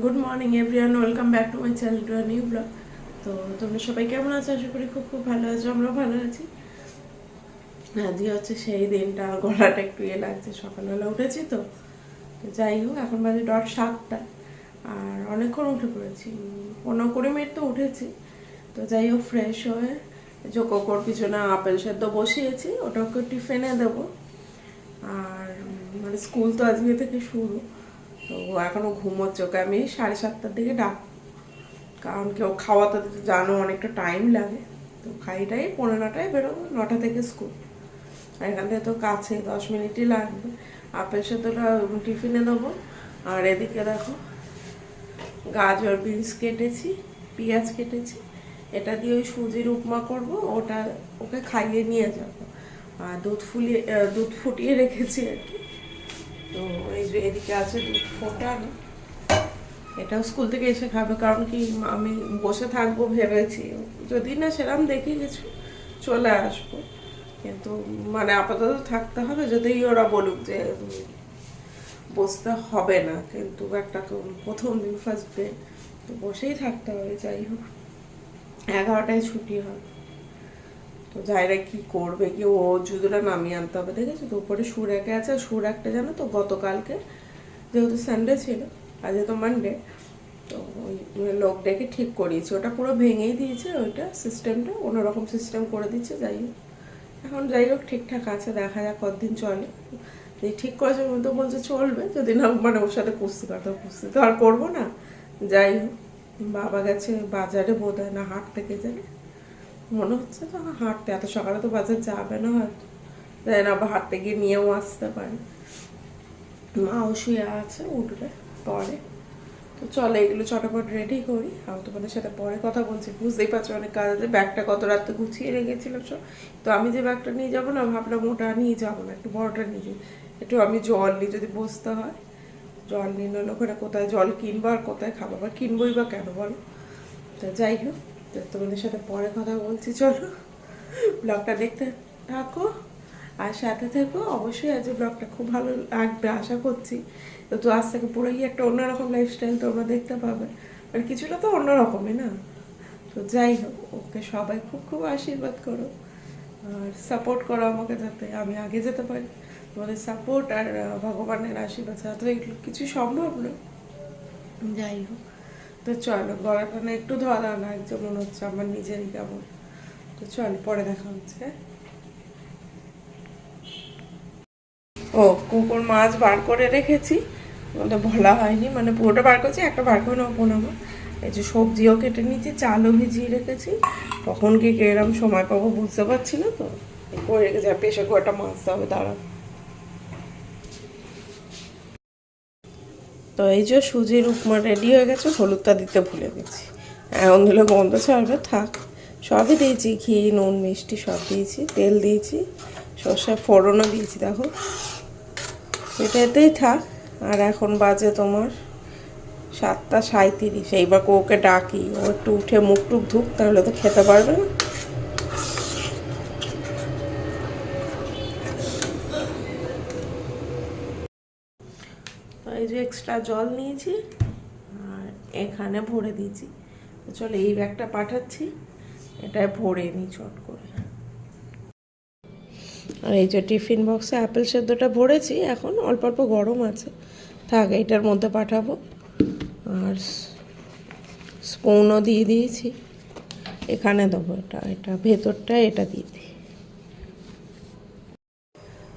Good morning everyone welcome back to my channel to new vlog তো তোমরা সবাই কেমন আছো? আশা করি খুব খুব ভালো আছো, আমরাও ভালো আছি। আজকে হচ্ছে সেই দিনটা, গলাটা একটু ইয়ে লাগছে, সকালবেলা উঠেছি তো। যাই হোক, এখন বাজে ডট সাতটা। আর অনেকক্ষণ উঠে পড়েছি। পনেরো কুড়ি মিনিট তো উঠেছি। তো যাই হোক ফ্রেশ হয়ে যে জোকোকোর পিছনে আপেল সেদ্ধ বসিয়েছি ওটাকে টিফিনে দেবো। আর মানে স্কুল তো আজকে থেকে শুরু। তো ও এখনও ঘুমোচ্ছে, ওকে আমি সাড়ে সাতটার দিকে ডাক, কারণ কেউ খাওয়াতে জানো অনেকটা টাইম লাগে। তো খাইটাই পনেরো নটায় বেরোবো, নটা থেকে স্কুল আর এখান থেকে তো কাছে, দশ মিনিটই লাগবে। আপেল সেদ্ধটা টিফিনে দেবো, আর এদিকে দেখো, গাজর বিনস কেটেছি, পেঁয়াজ কেটেছি। এটা দিয়ে ওই সুজির উপমা করব, ওটা ওকে খাইয়ে নিয়ে যাব। আর দুধ ফুলিয়ে, দুধ ফুটিয়ে রেখেছি আর কি। তো এই যে এদিকে আছে দুধ ফোটানো এটাও স্কুল থেকে এসে খাবে, কারণ কি আমি বসে থাকব ভেবেছি। যদি না সেরকম দেখি কিছু চলে আসব। কিন্তু মানে আপাতত থাকতে হবে, যদি ওরা বলুক যে বসতে হবে না। কিন্তু একটা প্রথম দিন ফার্স্ট ডে তো বসেই থাকতে হবে, যাই হোক। এগারোটায় ছুটি হবে তো জায়রা কি করবে কি? ও জুতোটা নামিয়ে আনতে হবে দেখেছ তো উপরে সুর একে আছে সুর একটা জানো তো গতকালকে যেহেতু সানডে ছিল, আজ তো মানডে তো ওই লোক ডেকে ঠিক করিয়েছে। ওটা পুরো ভেঙেই দিয়েছে ওইটা সিস্টেমটা অন্যরকম সিস্টেম করে দিচ্ছে, যাই হোক। এখন যাই হোক, ঠিকঠাক আছে, দেখা যাক কতদিন চলে। ঠিক করেছে তো বলছে চলবে, যদি না মানে ওর সাথে কুস্তি করতে কুস্তি তো আর করব না। যাই হোক, বাবা গেছে বাজারে বোধ হয় না হাট থেকে জানে? মনে হচ্ছে তো হাঁটতে, এত সকালে তো বাজার যাবে না হয়তো। যাই না, আবার হাঁটতে গিয়ে নিয়েও আসতে পারে। মাও শুয়ে আছে, উঠবে পরে। তো চলে, এগুলো চটাপট রেডি করি। আমি তোমাদের সাথে পরে কথা বলছি। বুঝতেই পারছ অনেক কাজ আছে। ব্যাগটা কত রাতে গুছিয়ে রেখেছিলাম সব তো আমি যে ব্যাগটা নিয়ে যাব না, ভাবলাম ওটা নিয়ে যাব না, একটু বড়টা নিয়ে একটু আমি জল নিই, যদি বসতে হয়। জল নিয়ে নাহলে ওখানে কোথায় জল কিনবো আর কোথায় খাব? বা কিনবোই বা কেন বলো? তো যাই হোক। তো তোমাদের সাথে পরে কথা বলছি, চলো। ব্লগটা দেখতে থাকো আর সাথে থেকো। অবশ্যই আজ ব্লগটা খুব ভালো লাগবে, আশা করছি। তো আজ থেকে পুরোই একটা অন্যরকম লাইফস্টাইল তোমরা দেখতে পাবে। আর কিছুটা তো অন্যরকমই না? তো যাই হোক, ওকে সবাই খুব খুব আশীর্বাদ করো আর সাপোর্ট করো আমাকে যাতে আমি আগে যেতে পারি। তোমাদের সাপোর্ট আর ভগবানের আশীর্বাদ ছাড়া তো এগুলো কিছু সম্ভব না। যাই হোক। তো চলো, গলাটা না একটু ধরা না লাগছে মনে হচ্ছে আমার নিজেরই কেমন। তো চল, পরে দেখা হচ্ছে? ও, কুকুর মাছ বার করে রেখেছি। ওটা বলা হয়নি মানে পুরোটা বার করছি, একটা বার করে নেব নেব এই যে সবজিও কেটে নিয়েছি, চালও ভিজিয়ে রেখেছি। কখন কি এরম সময় পাবো বুঝতে পারছি না তো। করে রেখেছি, আর প্রেশার কুকারটা মাছতে হবে দাঁড়া তো এই যে সুজির উপমা রেডি হয়ে গেছে, হলুদটা দিতে ভুলে গেছি। এখন দিলে গন্ধ ছাড়বে, থাক। সবই দিয়েছি, ঘি, নুন, মিষ্টি সব দিয়েছি, তেল দিয়েছি, সর্ষে ফোড়নও দিয়েছি, দেখো। এটা এতেই থাক। আর এখন বাজে তোমার সাতটা সাঁত্রিশ এইবার ওকে ডাকি, ও একটু উঠে মুখ টুক ধুক, তাহলে তো খেতে পারবে না তো এই যে এক্সট্রা জল নিয়েছি আর এখানে ভরে দিয়েছি। চলো এই ব্যাগটা পাঠাচ্ছি। এটায় ভরে নিই চট করে। আর এই যে টিফিন বক্সে অ্যাপেল সেদ্ধটা ভরেছি, এখন অল্প অল্প গরম আছে। থাক, এটার মধ্যে পাঠাবো। আর স্পুনও দিয়ে দিয়েছি। এখানে দেবো এটা এটা ভেতরটা, এটা দিয়ে দিই।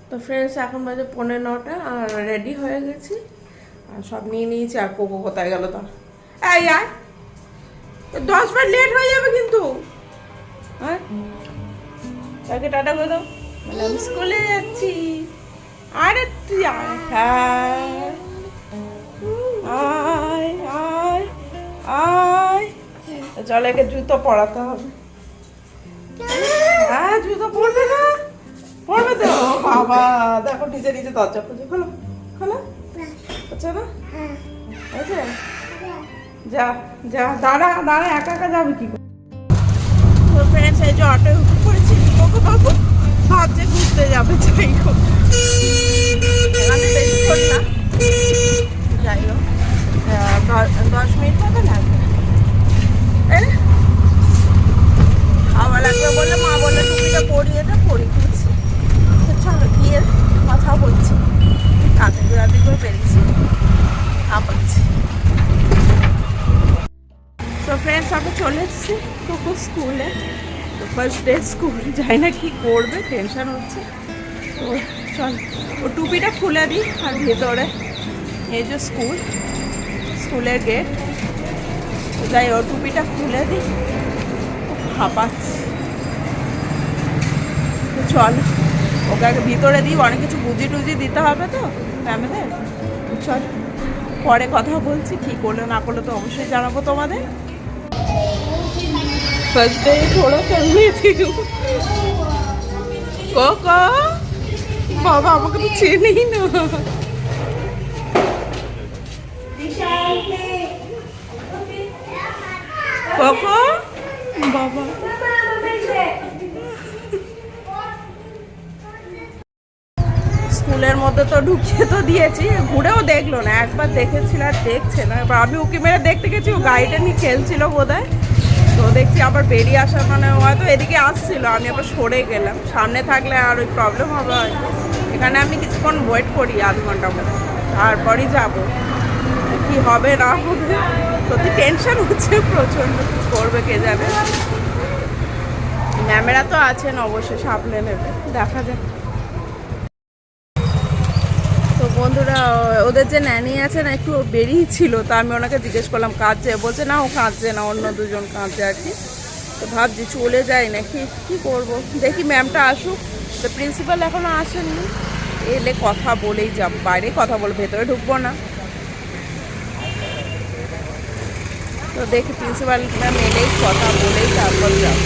তো ফ্রেন্ডস এখন বাজে পনেরো নটা, আর রেডি হয়ে গেছি। সব নিয়ে নিয়েছি আর কোকো কোথায় গেল তার? এই, আয়। দশ বার লেট হয়ে যাবে কিন্তু। হ্যাঁ তাকে টাটা করে দাও। বলে, আমি স্কুলে যাচ্ছি। আরে তুই আয় হ্যাঁ। আয় আয় আয়। চলো, একে জুতো পরাতে হবে। হ্যাঁ জুতো পরবে না? পরবে তো? বাবা, দেখো, নিজে নিজে দরজা খুঁজে খোলো। হচ্ছে না? হয়েছে? যা যা দাঁড়া দাঁড়া একা একা যাবে কি করে? ফ্রেন্ডস এই যে অটোয় উঠে পড়েছি কোকো বাবু ভাবছে ঘুরতে যাবে যাই হোক। এখানে বেশিক্ষণ না। যাই হোক। দশ- দশ মিনিট মতো লাগবে হাওয়া লাগবে বলে মা বললে টুপিটা পরিয়ে দে পরি দিচ্ছি। তো চলো গিয়ে কথা বলছি। রাতে রাতে করে পেরেছি হাঁপাচ্ছি তো ফ্রেন্ডস আমরা চলে এসেছি টুকু স্কুলে তো ফার্স্ট ডে স্কুল যাই না কি করবে টেনশন হচ্ছে। তো চল, ও টুপিটা খুলে দিই আর ভেতরে। এই যে স্কুল স্কুলের গেট যাই, ও টুপিটা খুলে দিই। হাঁপাচ্ছি। চল। ওকে আগে ভিতরে দিই অনেক কিছু বুঝি টুজি দিতে হবে তো ম্যামেদের তো চল পরে কথা বলছি কী করলো না করলো তো অবশ্যই জানাবো তোমাদের फर्स्ट डे थोड़ा करनी थी কোকো বাবা আমাকে তো চেনেই না কোকো বাবা স্কুলের মধ্যে তো ঢুকিয়ে তো দিয়েছি। ঘুরেও দেখল না, একবার দেখেছিল আর দেখছে না। এবার আমি উকি মেরে দেখতে গেছি, ও গাড়িটা নিয়ে খেলছিল বোধহয়। তো দেখছি আবার বেরিয়ে আসার মানে হয়তো এদিকে আসছিল, আমি আবার সরে গেলাম। সামনে থাকলে আর ওই প্রবলেম হবে হয়তো এখানে আমি কিছুক্ষণ ওয়েট করি আধ ঘণ্টা মতো। তারপরই যাব। কি হবে, না হবে? সত্যি টেনশন হচ্ছে প্রচণ্ড। করবে কে জানে? ম্যামেরা তো আছেন অবশ্যই সামলে নেবে। দেখা যাক। বন্ধুরা, ওদের যে ন্যানি আছে না, একটু বেরিয়ে ছিল তো আমি ওনাকে জিজ্ঞেস করলাম, কাঁদছে? বলছে, না, ও কাঁদছে না, অন্য দুজন কাঁদছে আর কি। তো ভাবছি, চলে যাই নাকি? কি করব? দেখি ম্যামটা আসুক। তো প্রিন্সিপাল এখনও আসেননি। এলে কথা বলেই যাব, বাইরে কথা বলে ভেতরে ঢুকবো না। তো দেখি প্রিন্সিপাল ম্যাম এলেই কথা বলেই তারপর যাব।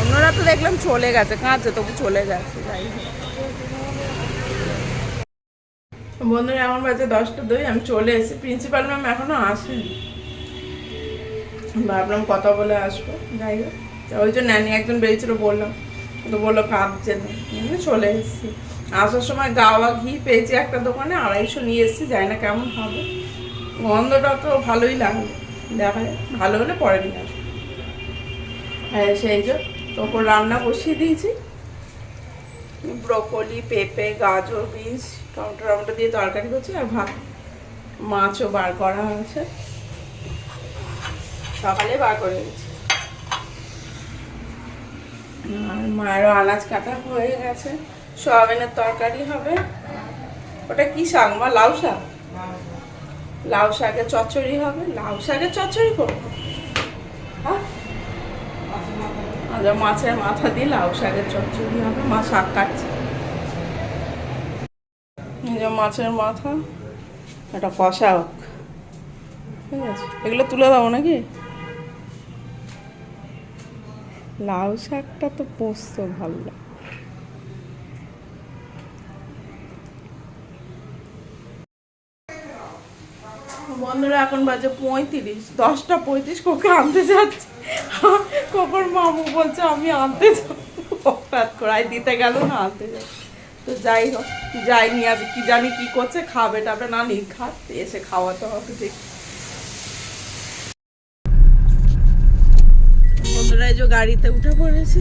অন্যরা তো দেখলাম চলে গেছে, কাঁদছে, তবু চলে গেছে যাই হোক। বন্ধুরা আমার বাজে দশটা দই, আমি চলে এসেছি। প্রিন্সিপাল ম্যাম এখনও আসেনি। ভাবলাম কথা বলে আসব, যাই হোক। ওই জন্য ন্যানি একজন বেরিয়েছিল, বললাম তো বলল কাঁদছে না। চলে এসেছি। আসার সময় গাওয়া ঘি পেয়েছি একটা দোকানে, আড়াইশো নিয়ে এসেছি, জানি না কেমন হবে। গন্ধটা তো ভালোই লাগবে দেখা যায় ভালো হলে পরে নিয়ে আসব। হ্যাঁ সেই যে তোকে রান্না বসিয়ে দিয়েছি। ব্রোকলি, পেঁপে, গাজর, বিনস টমেটো টমেটো দিয়ে তরকারি করছি আর ভাত। মাছও বার করা হয়েছে। সকালে বার করে গেছি আর মায়েরও আনাজ কাটা হয়ে গেছে। সোয়াবিনের তরকারি হবে। ওটা কি শাক মা? লাউ শাক? লাউ শাকের চচ্চড়ি হবে। লাউ শাকের চচ্চড়ি করব। হ্যাঁ? আচ্ছা মাছের মাথা দিয়ে লাউ শাকের চচ্চড়ি হবে। মা শাক কাটছে। মাছের মাথা, একটা কষা হোক। ঠিক আছে। এগুলো তুলে দাও নাকি? লাউ শাকটা তো পোস্ত ভালো বন্ধুরা, এখন বাজে পঁয়ত্রিশ। দশটা পঁয়ত্রিশ, কোকে আনতে যাচ্ছে। কখন মামু বলছে, আমি আনতে যাব। হঠাৎ করে। দিতে গেল না, আনতে যাব। তো যাই হোক, যাই নিয়ে আসবে কি জানি কি করছে, খাবে, টাবে, না নি খাত এসে খাওয়াতে হবে, দেখি। বন্ধুরা, এই যে গাড়িতে উঠে পড়েছি।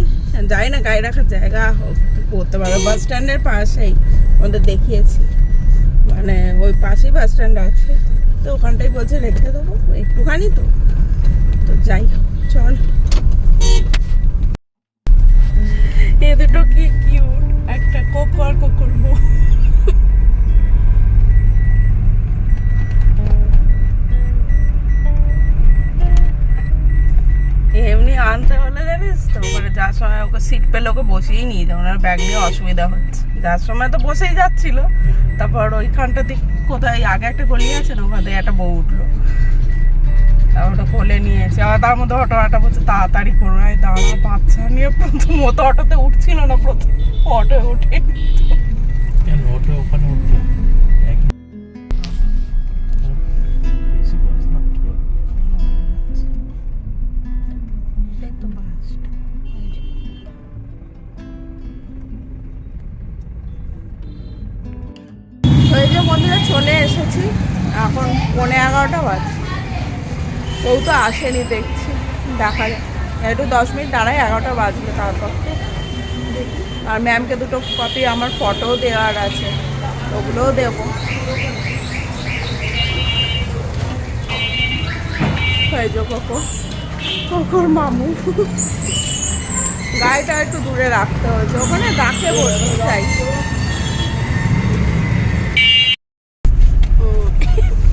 যাই না, গাড়ি রাখার জায়গা করতে পারবে বাস স্ট্যান্ডের পাশেই আমাদের দেখিয়েছি। মানে ওই পাশেই বাস স্ট্যান্ড আছে। তো ওখানটাই বলছে রেখে দেবো, একটুখানি তো। তো যাই হোক, চল। এ দুটো কি কিউট একটা কোকো আর কোকোর বউ। এমনি আনতে হলে জানিস তো মানে যার সময় ওকে সিট পেলে ওকে বসিয়েই নিয়ে যাও, ওনার ব্যাগ নিয়ে অসুবিধা হচ্ছে। যার সময় তো বসেই যাচ্ছিল, তারপর ওইখানটা দিক কোথায়, আগে একটা গলি আছে না, ওখান থেকে একটা বউ উঠল। তারপর ওটা কোলে নিয়েছে। আর তার মধ্যে অটো আটা বলছে তাড়াতাড়ি করো না দাঁড়া বাচ্চা নিয়ে প্রথম তো অটোতে উঠছিল না প্রথম অটো উঠে কেন ওটা ওখানে উঠছে? বন্ধুরা চলে এসেছি। এখন পৌনে এগারোটা বাজে কেউ তো আসেনি, দেখছি। দেখা যায় একটু দশ মিনিট দাঁড়ায় এগারোটা বাজবে তারপর আর ম্যামকে দুটো কপি আমার ফটোও দেওয়ার আছে। ওগুলোও দেবো। যে মামু। গাড়িটা একটু দূরে রাখতে হয়েছে ওখানে ডাকে বসতে চাই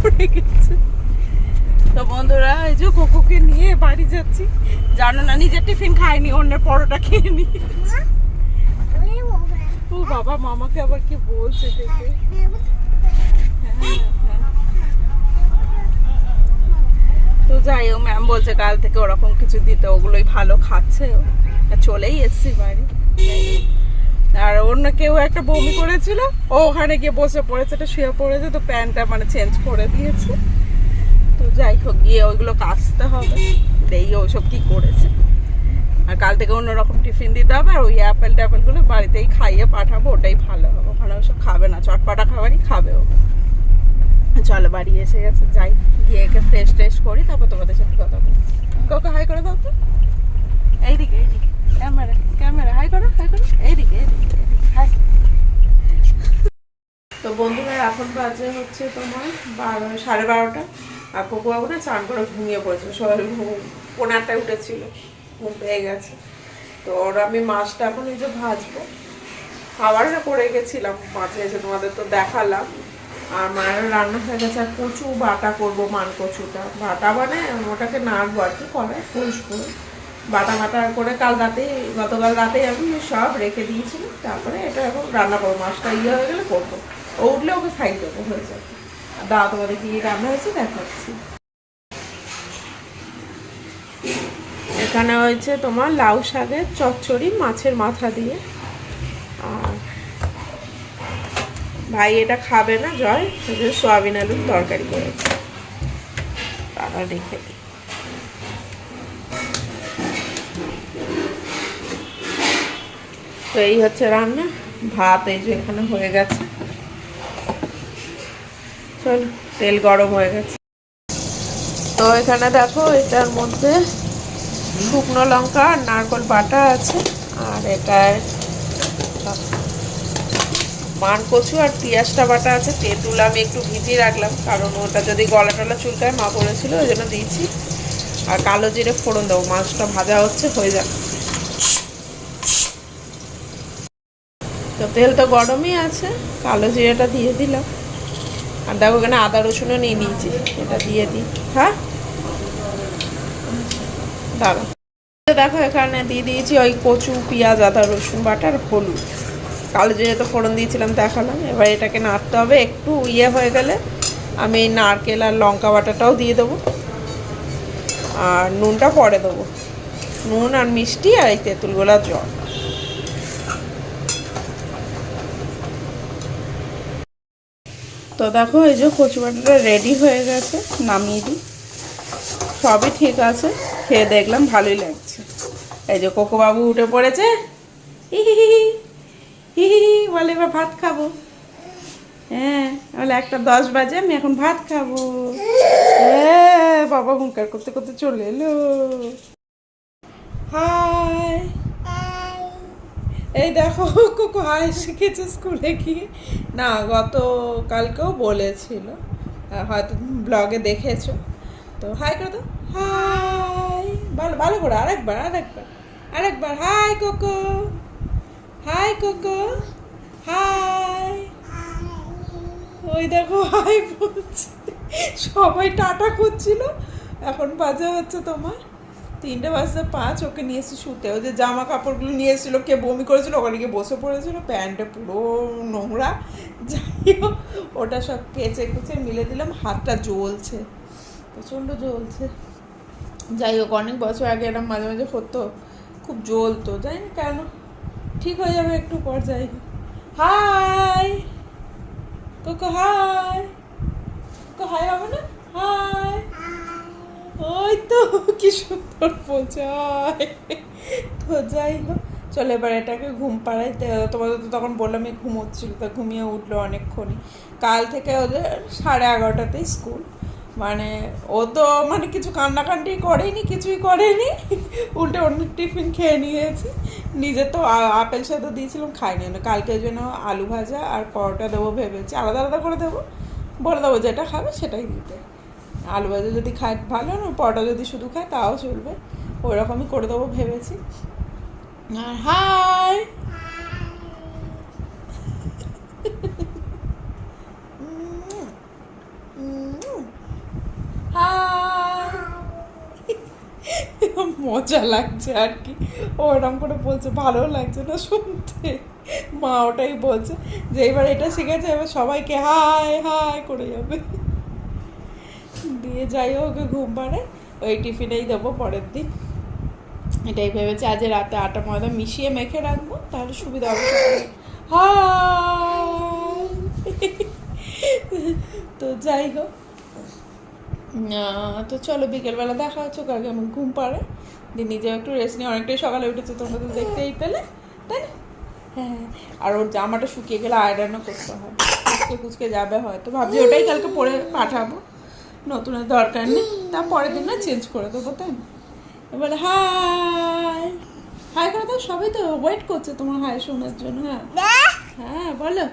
পড়ে গেছে। তো বন্ধুরা এই কোকোকে নিয়ে বাড়ি যাচ্ছি। জানো না, নিজের টিফিন খাইনি অন্যের পরোটা খেয়ে নি ও বাবা, মামাকে আবার কি বলছে দেখে? তো যাই হোক ম্যাম বলছে কাল থেকে ওরকম কিছু দিতে, ওগুলোই ভালো খাচ্ছে ও। চলেই এসছি বাড়ি। আর অন্য কেউ একটা বমি করেছিল? ও ওখানে গিয়ে বসে পড়েছে, এটা শুয়ে পড়েছে, তো প্যান্টটা মানে চেঞ্জ করে দিয়েছে। তো যাই হোক, গিয়ে ওইগুলো কাচতে হবে। দেই ওইসব কি করেছে। আর কাল থেকে অন্যরকম টিফিন দিতে হবে, আর ওই অ্যাপেল ট্যাপেলগুলো বাড়িতেই খাইয়ে পাঠাবো, ওটাই ভালো হবে। ওখানে ওসব খাবে না, চটপাটা খাবারই খাবে ও। চলো, বাড়ি এসে গেছে, যাই। গিয়ে একে ফ্রেশ ট্রেশ করি, তারপর তোমাদের সাথে কথা বলি। কোকে হাই করে দাও তো এইদিকে এইদিকে। ক্যামেরা ক্যামেরা করো করো। এইদিকে তো বন্ধুরা, এখন বাজে হচ্ছে তোমার বারো, সাড়ে বারোটা। আর কোকো বাবু না চান করে ঘুমিয়ে পড়েছিল। সবাই ঘুম পনেরোটায় উঠেছিল। ঘুম পেয়ে গেছে। তো ওর আমি মাছটা এখন এই যে ভাজবো। খাবারটা করে গেছিলাম মাঝে এসে তোমাদের তো দেখালাম। আর মায়ের রান্না হয়ে গেছে। আর কচু বাটা করব মান কচুটা। বাটা মানে ওটাকে নাড়বো আর কি করে ফুসবো বাটা বাটা করে কাল রাতেই গতকাল রাতেই আমি সব রেখে দিয়েছিলাম। তারপরে এটা এখন রান্না করব। মাছটা ইয়ে হয়ে গেলে করব। ও উঠলে ওকে খাই দেবো, হয়ে যাবে। দাও তোমাদের কি রান্না হয়েছে দেখাচ্ছি। এখানে হয়েছে তোমার লাউ শাকের চচ্চড়ি মাছের মাথা দিয়ে। আর ভাই এটা খাবে না জয় সোয়াবিন আলুর তরকারি করেছে। তারা রেখে তো এই হচ্ছে রান্না। ভাত এই যে এখানে হয়ে গেছে। চল তেল গরম হয়ে গেছে। তো এখানে দেখো, এটার মধ্যে শুকনো লঙ্কা আর নারকল বাটা আছে, আর এটায় মান কচু আর পেঁয়াজটা বাটা আছে। তেঁতুল আমি একটু ভিজিয়ে রাখলাম, কারণ ওটা যদি গলা টলা চুলকায়, মা বলেছিল, ওই জন্য দিয়েছি। আর কালো জিরে ফোড়ন দেবো, মাছটা ভাজা হচ্ছে, হয়ে যাবে। তো তেল তো গরমই আছে, কালো জিরেটা দিয়ে দিলাম। আর দেখো এখানে আদা রসুনও নিয়ে নিয়েছি। এটা দিয়ে দিই। হ্যাঁ? দাঁড়া দেখো এখানে দিয়ে দিয়েছি ওই কচু, পেঁয়াজ, আদা, রসুন, বাটার, হলুদ। কালো জিরে তো ফোড়ন দিয়েছিলাম, দেখালাম। এবার এটাকে নাড়তে হবে। একটু ইয়ে হয়ে গেলে আমি নারকেল আর লঙ্কা বাটাটাও দিয়ে দেবো। আর নুনটা পরে দেবো। নুন আর মিষ্টি আর এই তেঁতুলগোলা জল। তো দেখো, এই যে কচু বাটাটা রেডি হয়ে গেছে, নামিয়ে দিই। সবই ঠিক আছে, খেয়ে দেখলাম ভালোই লাগছে। এই যে কোকোবাবু উঠে পড়েছে হি, বলে, এবার ভাত খাব। হ্যাঁ বলে, একটা দশ বাজে, আমি এখন ভাত খাব। হ্যাঁ বাবা হুঙ্কার করতে করতে চলে এলো। হাই! এই দেখো, কোকো হাই শিখেছে স্কুলে গিয়ে। না গত কালকেও বলেছিল হয়তো ব্লগে দেখেছ। তো হাই করে দাও। হাই। ভালো ভালো করে আরেকবার আরেকবার আরেকবার। Hi, Koko. Hi Koko. Hi. ওই দেখো, হাই বলছে। সবাই টাটা করছিল এখন বাজে হচ্ছে তোমার তিনটে বাজতে পাঁচ, ওকে নিয়ে এসে শুতে। যে জামা কাপড়গুলো নিয়ে এসেছিল, কে বমি করেছিল, ওখানে গিয়ে বসে পড়েছিল প্যান্টটা পুরো নোংরা। যাই হোক, ওটা সব কেচে কুচে মিলে দিলাম, হাতটা জ্বলছে, প্রচণ্ড জ্বলছে। যাই হোক, অনেক বছর আগে এরকম মাঝে মাঝে হতো, খুব জ্বলতো যাই না কেন। ঠিক হয়ে যাবে একটু পর, যাই hi! Koko hi! Koko, hi হবে না হাই! ওই তো, কি সুন্দর হাই তো যাই চলো এবার এটাকে ঘুম পাড়াই তোমাদের তো তখন বললাম এই ঘুমোচ্ছিল তা ঘুমিয়ে উঠল অনেকক্ষণই। কাল থেকে ওদের সাড়ে এগারোটাতেই স্কুল। মানে ও তো মানে কিছু কান্নাকান্টি করেনি, কিছুই করেনি। উল্টে অন্য টিফিন খেয়ে নিয়েছি। নিজে তো আপেল সেদ্ধ দিয়েছিলাম, খাইনি না কালকে জন্য আলু ভাজা আর পরোটা দেবো ভেবেছি। আলাদা আলাদা করে দেবো। বলে দেবো যেটা খাবে সেটাই দিতে। আলু ভাজা যদি খায় ভালো না, পরোটা যদি শুধু খায় তাও চলবে। ওই রকমই করে দেবো ভেবেছি। আর হাই! মজা লাগছে আর কি। ওরকম করে বলছে ভালো লাগছে না শুনতে। মা ওটাই বলছে যে এবার এটা শিখেছে, এবার সবাইকে হাই হাই করে যাবে। দিয়ে যাই হোক, ঘুম পাড়ে ওই টিফিনেই দেবো পরের দিন। এটাই ভেবেছি, আজ রাতে আটা ময়দা মিশিয়ে মেখে রাখব, তাহলে সুবিধা হবে তো যাই হোক। তো চলো, বিকেলবেলা দেখা হচ্ছে আগে আমার ঘুম পাড়ে। দিয়ে নিজে একটু রেস্ট নিয়ে অনেকটাই সকালে উঠেছে, তোমরা তো দেখতেই পেলে, তাই না? হ্যাঁ আর ওর জামাটা শুকিয়ে গেলে আয়রনও করতে হবে। কুচকে কুচকে যাবে হয়তো। ভাবছি ওটাই কালকে পরে পাঠাবো। নতুনের দরকার নেই। তা পরের দিন না চেঞ্জ করে দেবো তাই না? এবারে হাই হাই করে দাও সবাই তো ওয়েট করছে তোমার হাই শোনার জন্য হ্যাঁ। হ্যাঁ বলো।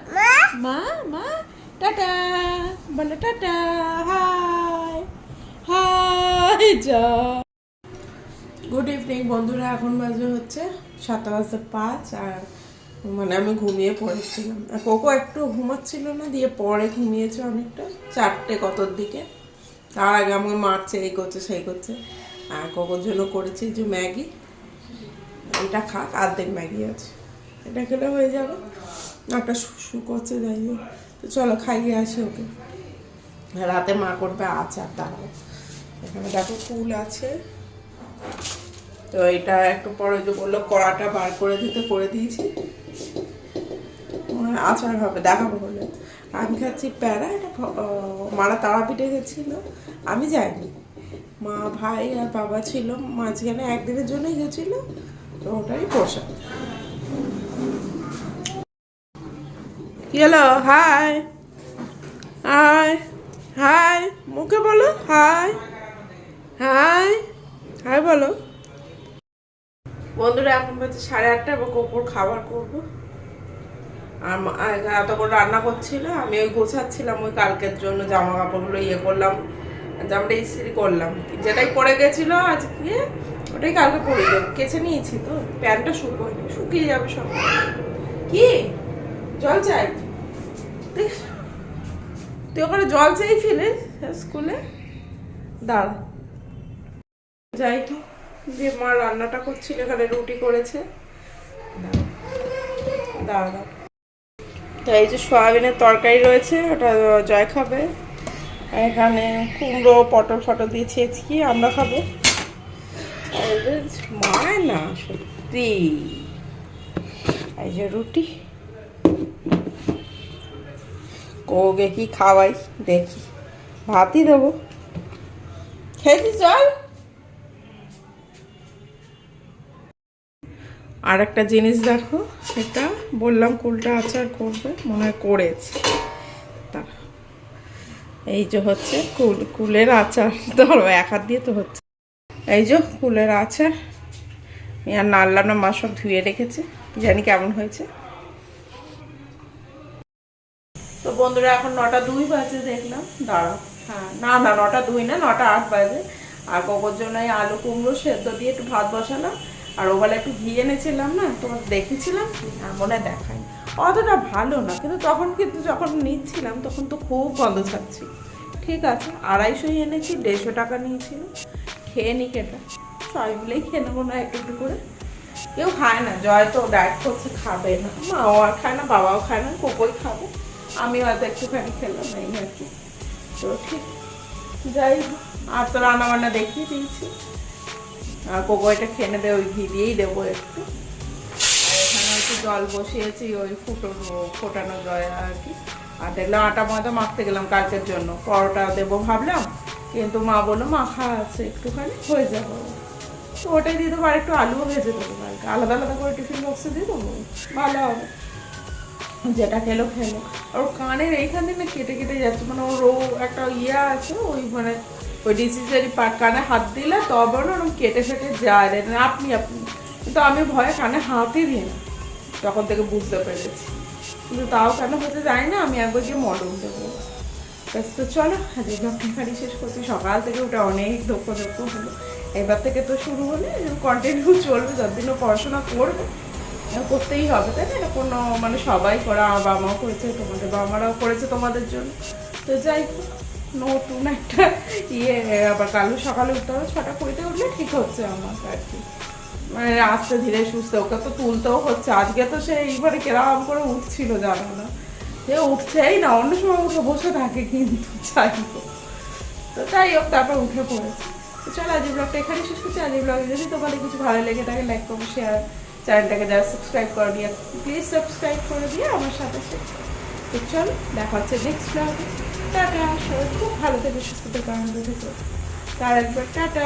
মা? মা? টাটা। বলো টাটা। হাই হাই যা গুড ইভিনিং বন্ধুরা এখন বাজে হচ্ছে সাতটা বাজতে পাঁচ আর মানে আমি ঘুমিয়ে পড়েছিলাম। আর কোকো একটু ঘুমাচ্ছিল না দিয়ে পরে ঘুমিয়েছে অনেকটা চারটে কতর দিকে। তার আগে আমাকে মারছে, এই করছে, সেই করছে। আর কোকোর জন্য করেছি যে ম্যাগি, এটা খাক অর্ধেক ম্যাগি আছে। এটা খেলে হয়ে যাবে। একটা শুশু করছে, যাই হোক। তো চলো, খাইয়ে আসি ওকে। রাতে মা করবে আচার দাঁড়াও এখানে দেখো কুল আছে। তো এটা একটু পরে যে বলল, কড়াটা বার করে দিতে, করে দিয়েছি। আচার হবে, দেখাবো বলে। আমি খাচ্ছি প্যারা, এটা মারা তারাপীঠে গেছিল। আমি যাইনি। মা, ভাই আর বাবা ছিল, মাঝখানে একদিনের জন্যই গেছিল, তো ওটাই প্রসাদ। কি হলো? হাই। হাই। হাই। মুখে বলো, হাই। হাই। হাই বলো। বন্ধুরা, এখন বাজে সাড়ে আটটা এবং কোকুর খাবার করব। আর এতক্ষণ রান্না করছিল, আমি ওই গোছাচ্ছিলাম ওই কালকের জন্য জামা কাপড়গুলো ইয়ে করলাম। জামাটা ইস্ত্রি করলাম। যেটাই পরে গেছিল, আজকে ওটাই কালকে পরে যাব কেচে নিয়েছি তো প্যান্টটা শুকোয়নি শুকিয়ে যাবে সব। কি? জল চাই? তুই ওখানে জল চাইছিলিস স্কুলে? দাঁড়া। যাই তো যে মা রান্নাটা করছিল, এখানে রুটি করেছে। দাঁড়া। তো এই যে সয়াবিনের তরকারি রয়েছে, ওটা জয় খাবে। এখানে কুমড়ো, পটল ফটল দিয়ে ছেঁচকি, আমরা খাব। মায় না, সত্যি। এই যে রুটি। কোকে কি খাওয়াই? দেখি। ভাতই দেবো। খেয়েছি চল আর একটা জিনিস দেখো এটা বললাম কুলটা আচার করবে, মনে হয় করেছে। এই যে হচ্ছে কুল, কুলের আচার। ধরো, এক হাত দিয়ে তো হচ্ছে। এই যে কুলের আচার। আর নাড়লাম না, মা সব ধুয়ে রেখেছে। জানি কেমন হয়েছে। তো বন্ধুরা, এখন নটা দুই বাজে দেখলাম। দাঁড়াও। হ্যাঁ না না, নটা দুই না, নটা আট বাজে। আর কখন জন্য আলু কুমড়ো সেদ্ধ দিয়ে একটু ভাত বসালাম। আর ওবেলা একটু ঘি এনেছিলাম না তোমার দেখেছিলাম। আর মনে দেখাই অতটা ভালো না, কিন্তু তখন কিন্তু যখন নিচ্ছিলাম, তখন তো খুব গন্ধ ছাড়ছি। ঠিক আছে, আড়াইশোই এনেছি, দেড়শো টাকা নিয়েছিল। খেয়ে নি কেটা সবাই মিলেই খেয়ে নেব না একটু একটু করে। কেউ খায় না, জয় তো ডায়েট করছে, খাবে না। মাও আর খায় না, বাবাও খায় না কোকোই খাবে। আমি হয়তো একটুখানি খেলাম, এই আর কি। তো ঠিক, যাই আর তো রান্না বান্না দেখিয়ে দিয়েছি। আর কোকো এটা খেয়ে নেবে, ওই ঘি দিয়েই দেবো একটু। জল বসিয়েছি, ওই ফুটো, ফোটানো জল আর কি। আর দেখলাম আটা ময়দা মাখতে গেলাম কালকের জন্য। পরোটা দেবো ভাবলাম, কিন্তু মা বলল মাখা আছে একটুখানি, হয়ে যাবে। তো ওটাই দিয়ে দেবো, আর একটু আলুও ভেজে দেবো কালকে। আলাদা আলাদা করে টিফিন বক্সে দিয়ে দেবো। ভালো হবে। যেটা খেলো খেলো। আর ওর কানের এইখান থেকে কেটে কেটে যাচ্ছে মানে ওর ও একটা ইয়ে আছে, ওই মানে ওই ডিসিজারি কানে হাত দিলে তবে ওরকম কেটে ফেটে যায় আপনি আপনি। কিন্তু আমি ভয়ে কানে হাতই দিই না। তখন থেকে বুঝতে পেরেছি। কিন্তু তাও কেন হতে যায় না আমি একবার গিয়ে মডেল দেবো। ব্যাস তো চলো আজ শেষ করছি, সকাল থেকে ওটা অনেক দক্ষ দক্ষ হলো। এবার থেকে তো শুরু হলে কন্টিনিউ চলবে, যতদিনও পড়াশোনা করবে। করতেই হবে, তাই না? কোনো মানে সবাই করা, আমার বাবা মাও করেছে, তোমাদের বাবা মারাও করেছে তোমাদের জন্য। তো যাই হোক, নতুন একটা ইয়ে আবার কাল সকালে উঠতে হবে, ছটা কুড়িতে উঠলে ঠিক হচ্ছে আমার আর কি। মানে আস্তে ধীরে সুস্থ, ওকে তো তুলতেও হচ্ছে। আজকে তো সে এইবারে কেরাম করে উঠছিল, জানো না। সে উঠছেই না, অন্য সময় উঠে বসে থাকে কিন্তু, যাই হোক। তো তাই হোক, তারপর উঠে পড়েছে। তো চলো আজ ব্লগটা এখানে শেষ করছি। আজ ব্লগে যদি তোমাদের কিছু ভালো লেগে থাকে লাইক করব শেয়ার চ্যানেলটাকে যারা সাবস্ক্রাইব করে দিয়ে প্লিজ সাবস্ক্রাইব করে দিয়ে আমার সাথে তো চলো, দেখা হচ্ছে নেক্সট ব্লগে টাটা, সবাই খুব ভালো থেকে, সুস্থ থেকে, আনন্দ থেকে। তার একবার টাটা।